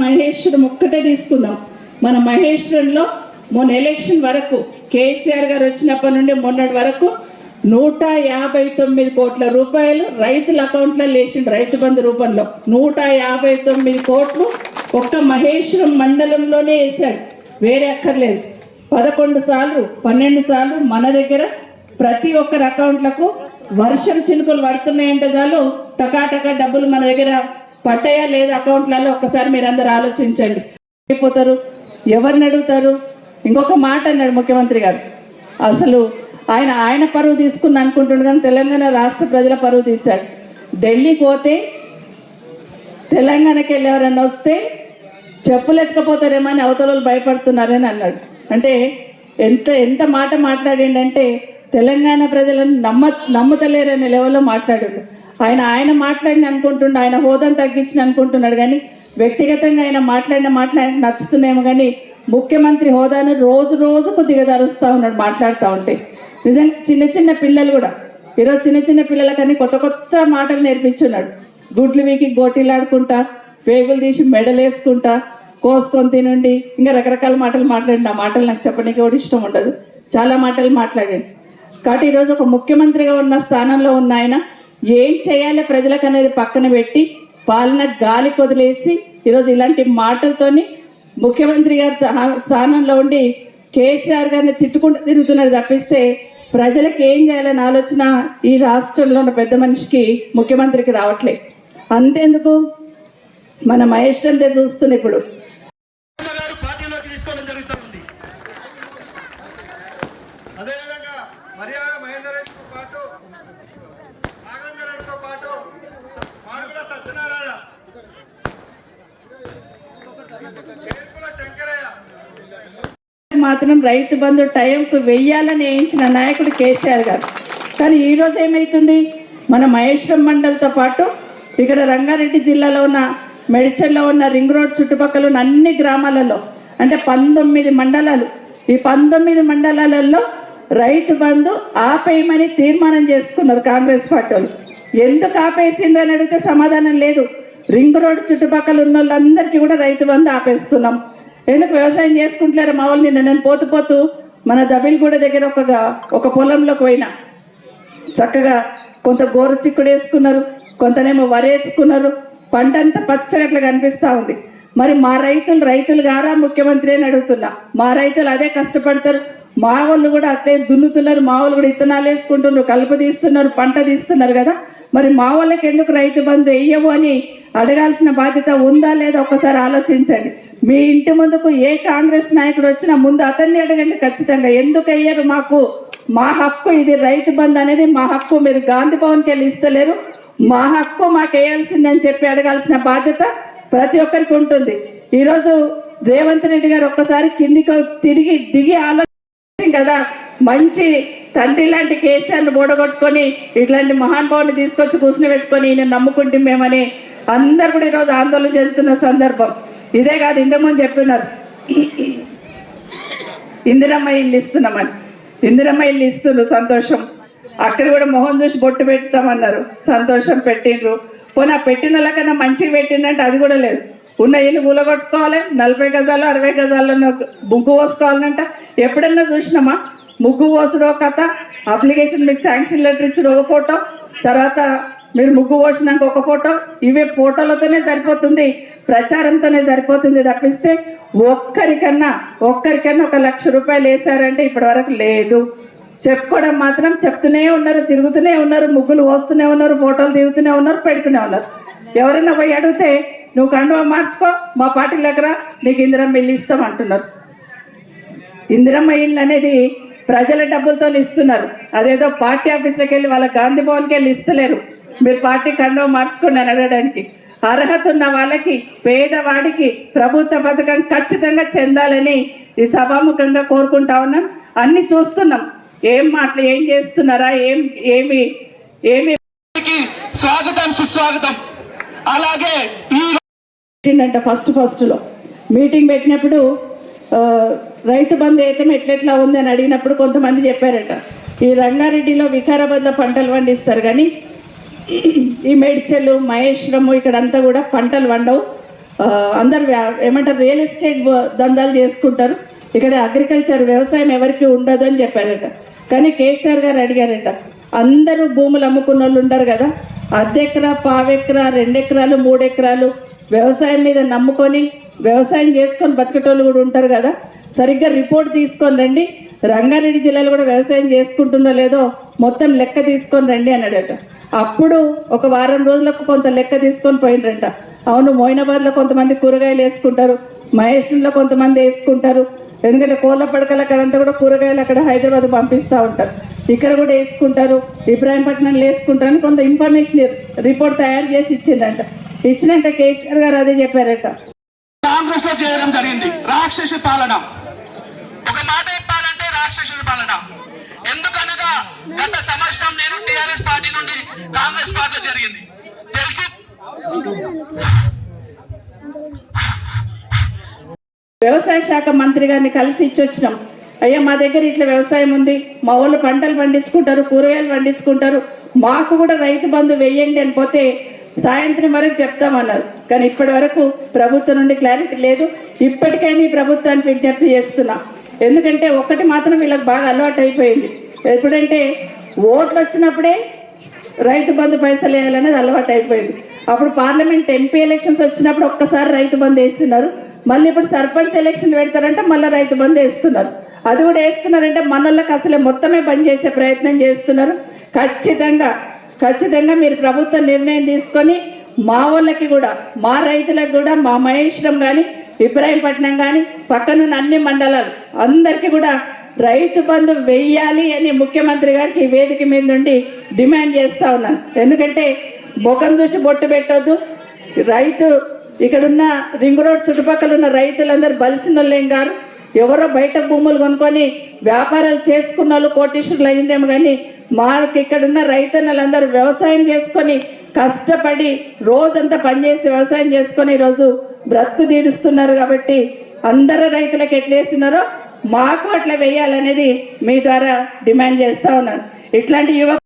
మహేశ్వరం ఒక్కటే తీసుకుందాం. మన మహేశ్వరంలో మొన్న ఎలక్షన్ వరకు కేసీఆర్ గారు వచ్చినప్పటి నుండి మొన్నటి వరకు నూట యాభై తొమ్మిది కోట్ల రూపాయలు రైతుల అకౌంట్లో లేచిండు రైతు బంధు రూపంలో. నూట యాభై తొమ్మిది కోట్లు ఒక్క మహేశ్వరం మండలంలోనే వేశాడు. వేరే అక్కర్లేదు. పదకొండు సార్లు పన్నెండు సార్లు మన దగ్గర ప్రతి ఒక్కరి అకౌంట్లకు వర్షం చినుకులు పడుతున్నాయంటే చాలు టకాటకా డబ్బులు మన దగ్గర పడ్డాయా లేదా అకౌంట్లలో? ఒక్కసారి మీరు అందరు ఆలోచించండి. అయిపోతారు. ఎవరిని అడుగుతారు? ఇంకొక మాట అన్నాడు ముఖ్యమంత్రి గారు. అసలు ఆయన ఆయన పరువు తీసుకుని అనుకుంటుండు కానీ తెలంగాణ రాష్ట్ర ప్రజల పరువు తీశాడు. ఢిల్లీ పోతే తెలంగాణకి వెళ్ళి ఎవరైనా వస్తే చెప్పులు ఎత్తుకపోతారేమో అని అవతల వాళ్ళు భయపడుతున్నారని అన్నాడు. అంటే ఎంత ఎంత మాట మాట్లాడిండంటే తెలంగాణ ప్రజలను నమ్మ నమ్ముతలేరనే లెవెల్లో మాట్లాడాడు. ఆయన ఆయన మాట్లాడిన అనుకుంటుండు ఆయన హోదాను తగ్గించిన అనుకుంటున్నాడు కానీ వ్యక్తిగతంగా ఆయన మాట్లాడిన మాట్లాడి నచ్చుతున్నాయేమో కానీ ముఖ్యమంత్రి హోదాను రోజు రోజుకు దిగదారుస్తూ ఉన్నాడు మాట్లాడుతూ ఉంటే. నిజంగా చిన్న చిన్న పిల్లలు కూడా. ఈరోజు చిన్న చిన్న పిల్లలకని కొత్త కొత్త మాటలు నేర్పించున్నాడు. గుడ్లు వీకి గోటీలాడుకుంటా పేగులు తీసి మెడలేసుకుంటా కోసుకొని తినండి. ఇంకా రకరకాల మాటలు మాట్లాడండి. ఆ మాటలు నాకు చెప్పడానికి కూడా ఇష్టం ఉండదు. చాలా మాటలు మాట్లాడండి. కాబట్టి ఈరోజు ఒక ముఖ్యమంత్రిగా ఉన్న స్థానంలో ఉన్న ఆయన ఏం చేయాలి ప్రజలకు అనేది పక్కన పెట్టి పాలన గాలి కొదిలేసి ఈరోజు ఇలాంటి మాటలతోని ముఖ్యమంత్రి గారి స్థానంలో ఉండి కేసీఆర్ గారిని తిట్టుకుంటూ తిరుగుతున్నది తప్పిస్తే ప్రజలకు ఏం చేయాలని ఆలోచన ఈ రాష్ట్రంలో ఉన్న పెద్ద మనిషికి ముఖ్యమంత్రికి రావట్లే. అంతేందుకు? మన మహేశ్వరంతే చూస్తున్న ఇప్పుడు. గారు మాత్రం రైతు బంధు టైంకు వెయ్యాలని వేయించిన నాయకుడు కేసీఆర్ గారు. కానీ ఈరోజు ఏమవుతుంది మన మహేశ్వరం మండలితో పాటు ఇక్కడ రంగారెడ్డి జిల్లాలో ఉన్న మెడిచల్లో ఉన్న రింగ్ రోడ్ చుట్టుపక్కల ఉన్న అన్ని గ్రామాలలో అంటే పంతొమ్మిది మండలాలు ఈ పంతొమ్మిది మండలాలలో రైతు బంధు ఆపేయమని తీర్మానం చేసుకున్నారు కాంగ్రెస్ పార్టీ వాళ్ళు ఎందుకు ఆపేసిండ్రు అని అడిగితే సమాధానం లేదు. రింగ్ రోడ్ చుట్టుపక్కల ఉన్న వాళ్ళందరికీ కూడా రైతు బంధు ఆపేస్తున్నాం. ఎందుకు వ్యవసాయం చేసుకుంటున్నారు మా వాళ్ళు నిన్న నేను పోతూ పోతూ మన దబిల్గూడ దగ్గర ఒక ఒక పొలంలోకి పోయినా. చక్కగా కొంత గోరు చిక్కుడు వేసుకున్నారు కొంతనేమో వరి వేసుకున్నారు. పంట అంతా పచ్చగా అట్లా కనిపిస్తూ ఉంది. మరి మా రైతులు రైతులు గారా ముఖ్యమంత్రి అని అడుగుతున్నా. మా రైతులు అదే కష్టపడతారు. మా వాళ్ళు కూడా అట్లే దున్నుతున్నారు. మా వాళ్ళు కూడా ఇత్తనాలు వేసుకుంటున్నారు కలుపు తీస్తున్నారు పంట తీస్తున్నారు కదా. మరి మా వాళ్ళకి ఎందుకు రైతు బంధు వేయవు అని అడగాల్సిన బాధ్యత ఉందా లేదా ఒకసారి ఆలోచించండి. మీ ఇంటి ముందుకు ఏ కాంగ్రెస్ నాయకుడు వచ్చినా ముందు అతన్ని అడగండి ఖచ్చితంగా. ఎందుకు అయ్యారు మాకు? మా హక్కు ఇది రైతు బంధు అనేది మా హక్కు. మీరు గాంధీ భవన్కి వెళ్ళి ఇస్తలేరు. మా హక్కు మాకు వేయాల్సిందని చెప్పి అడగాల్సిన బాధ్యత ప్రతి ఒక్కరికి ఉంటుంది. ఈరోజు రేవంత్ రెడ్డి గారు ఒక్కసారి కిందికి తిరిగి దిగి ఆలోచన కదా. మంచి తండ్రి లాంటి కేసీఆర్ను బోడగొట్టుకొని ఇట్లాంటి మహానుభావుని తీసుకొచ్చి కూర్చుని పెట్టుకొని ఈయన నమ్ముకుంటే మేమని అందరు కూడా ఈరోజు ఆందోళన చెందుతున్న సందర్భం. ఇదే కాదు ఇంతకుముందు చెప్పినారు. ఇందిరమ్మ ఇల్లు ఇస్తున్నామని. ఇందిరమ్మ ఇల్లు ఇస్తుండ్రు సంతోషం. అక్కడ కూడా మొహం చూసి బొట్టు పెడతామన్నారు. సంతోషం పెట్టిండ్రు. పోనీ ఆ పెట్టిన వాళ్ళకన్నా మంచిగా పెట్టిండంటే అది కూడా లేదు. ఉన్న ఇల్లు కూలగొట్టుకోవాలి నలభై గజాలు అరవై గజాల్లో ముగ్గు పోసుకోవాలంట. ఎప్పుడన్నా చూసినామా? ముగ్గు పోసుడో కథ అప్లికేషన్ మీకు శాంక్షన్ లెటర్ ఇచ్చిన ఒక ఫోటో తర్వాత మీరు ముగ్గు పోసినాక ఒక ఫోటో ఇవే ఫోటోలతోనే సరిపోతుంది ప్రచారంతోనే సరిపోతుంది తప్పిస్తే ఒక్కరికన్నా ఒక్కరికన్నా ఒక లక్ష రూపాయలు వేసారంటే ఇప్పటి వరకు లేదు. చెప్పుకోవడం మాత్రం చెప్తూనే ఉన్నారు తిరుగుతూనే ఉన్నారు ముగ్గులు పోస్తూనే ఉన్నారు ఫోటోలు తిరుగుతూనే ఉన్నారు పెడుతూనే ఉన్నారు. ఎవరైనా పోయి అడిగితే నువ్వు కండువా మార్చుకో మా పార్టీ దగ్గర నీకు ఇందిరమ్మ ఇల్లు ఇస్తాం అంటున్నారు. ఇందిరమ్మ ఇల్లు అనేది ప్రజల డబ్బులతో ఇస్తున్నారు. అదేదో పార్టీ ఆఫీస్కి వెళ్ళి వాళ్ళ గాంధీ భవన్కి వెళ్ళి ఇస్తలేరు. మీరు పార్టీ కండవ మార్చుకోండి అని అడగడానికి అర్హత ఉన్న వాళ్ళకి పేదవాడికి ప్రభుత్వ పథకం ఖచ్చితంగా చెందాలని ఈ సభాముఖంగా కోరుకుంటా ఉన్నాం. అన్ని చూస్తున్నాం. ఏం మాటలు ఏం చేస్తున్నారా ఏం ఏమి ఏమి స్వాగతం సుస్వాగతం. అలాగే పెట్టిండంట ఫస్ట్ ఫస్ట్లో మీటింగ్ పెట్టినప్పుడు రైతు బంధు అయితే ఎట్లెట్లా ఉంది అని అడిగినప్పుడు కొంతమంది చెప్పారట. ఈ రంగారెడ్డిలో వికారాబాద్లో పంటలు పండిస్తారు కానీ ఈ మేడ్చెలు మహేశ్వరము ఇక్కడంతా కూడా పంటలు వండవు అందరు ఏమంటారు రియల్ ఎస్టేట్ దందాలు చేసుకుంటారు. ఇక్కడ అగ్రికల్చర్ వ్యవసాయం ఎవరికి ఉండదు అని చెప్పారట. కానీ కేసీఆర్ గారు అడిగారట అందరూ భూములు అమ్ముకున్న వాళ్ళు ఉంటారు కదా. అర్ధెకరా పావెకరా రెండెకరాలు మూడెకరాలు వ్యవసాయం మీద నమ్ముకొని వ్యవసాయం చేసుకొని బతికేటోళ్ళు కూడా ఉంటారు కదా. సరిగ్గా రిపోర్ట్ తీసుకొని రండి. రంగారెడ్డి జిల్లాలో కూడా వ్యవసాయం చేసుకుంటున్నా లేదో మొత్తం లెక్క తీసుకొని రండి అన్నాడట. అప్పుడు ఒక వారం రోజులకు కొంత లెక్క తీసుకొని పోయిండ్రంట అవును మోయినాబాద్లో కొంతమంది కూరగాయలు వేసుకుంటారు మహేష్లో కొంతమంది వేసుకుంటారు. ఎందుకంటే కోళ్ళ పడకల అక్కడంతా కూడా కూరగాయలు అక్కడ హైదరాబాద్ పంపిస్తూ ఉంటారు. ఇక్కడ కూడా వేసుకుంటారు ఇబ్రాహీంపట్నంలో వేసుకుంటారని కొంత ఇన్ఫర్మేషన్ రిపోర్ట్ తయారు చేసి ఇచ్చిందంట. ఇచ్చినాక కేసీఆర్ గారు అదే చెప్పారట. కాంగ్రెస్లో చేయడం జరిగింది రాక్షస పాలన. ఒక మాట చెప్పాలంటే రాక్షస పాలన. కూడా గత సంవత్సరం నేను టిఆర్ఎస్ పార్టీ నుండి కాంగ్రెస్ పార్టీలో జరిగింది. తెలిసి? వ్యవసాయ శాఖ మంత్రి గారిని కలిసి ఇచ్చొచ్చినాం అయ్యా మా దగ్గర ఇట్లా వ్యవసాయం ఉంది. మా వాళ్ళు పంటలు పండించుకుంటారు కూరగాయలు పండించుకుంటారు. మాకు కూడా రైతు బంధు వేయండి అని పోతే సాయంత్రం వరకు చెప్తామన్నారు. కానీ ఇప్పటి వరకు ప్రభుత్వం నుండి క్లారిటీ లేదు. ఇప్పటికైనా ఈ ప్రభుత్వానికి విజ్ఞప్తి చేస్తున్నా. ఎందుకంటే ఒకటి మాత్రం వీళ్ళకి బాగా అలవాటు అయిపోయింది ఎప్పుడంటే ఓట్లు వచ్చినప్పుడే రైతు బంధు పైసలు వేయాలనేది అలవాటు అయిపోయింది. అప్పుడు పార్లమెంట్ ఎంపీ ఎలక్షన్స్ వచ్చినప్పుడు ఒక్కసారి రైతు బంధు వేస్తున్నారు. మళ్ళీ ఇప్పుడు సర్పంచ్ ఎలక్షన్ పెడతారంటే మళ్ళీ రైతు బంధు వేస్తున్నారు. అది కూడా వేస్తున్నారంటే మనోళ్ళకి అసలే మొత్తమే బంద్ చేసే ప్రయత్నం చేస్తున్నారు. ఖచ్చితంగా ఖచ్చితంగా మీరు ప్రభుత్వ నిర్ణయం తీసుకొని మా వాళ్ళకి కూడా మా రైతులకు కూడా మా మహేశ్వరం కానీ ఇబ్రాహీంపట్నం కానీ పక్కనున్న అన్ని మండలాలు అందరికీ కూడా రైతు బంధు వెయ్యాలి అని ముఖ్యమంత్రి గారికి ఈ వేదిక మీద నుండి డిమాండ్ చేస్తా ఉన్నాను. ఎందుకంటే ముఖం చూసి బొట్టు పెట్టొద్దు. రైతు ఇక్కడున్న రింగ్ రోడ్ చుట్టుపక్కల ఉన్న రైతులందరూ బలిసిన వాళ్ళేం గారు ఎవరో బయట భూములు కొనుక్కొని వ్యాపారాలు చేసుకున్న వాళ్ళు కోటీశ్వరులు అయిందేమో కానీ మాకు ఇక్కడున్న రైతన్నలందరూ వ్యవసాయం చేసుకొని కష్టపడి రోజంతా పనిచేసి వ్యవసాయం చేసుకొని ఈరోజు బ్రతుకు తీరుస్తున్నారు కాబట్టి అందరు రైతులకు ఎట్లేసినారో మాకు అట్లా వేయాలనేది మీ ద్వారా డిమాండ్ చేస్తా ఉన్నాను. ఇట్లాంటి యువ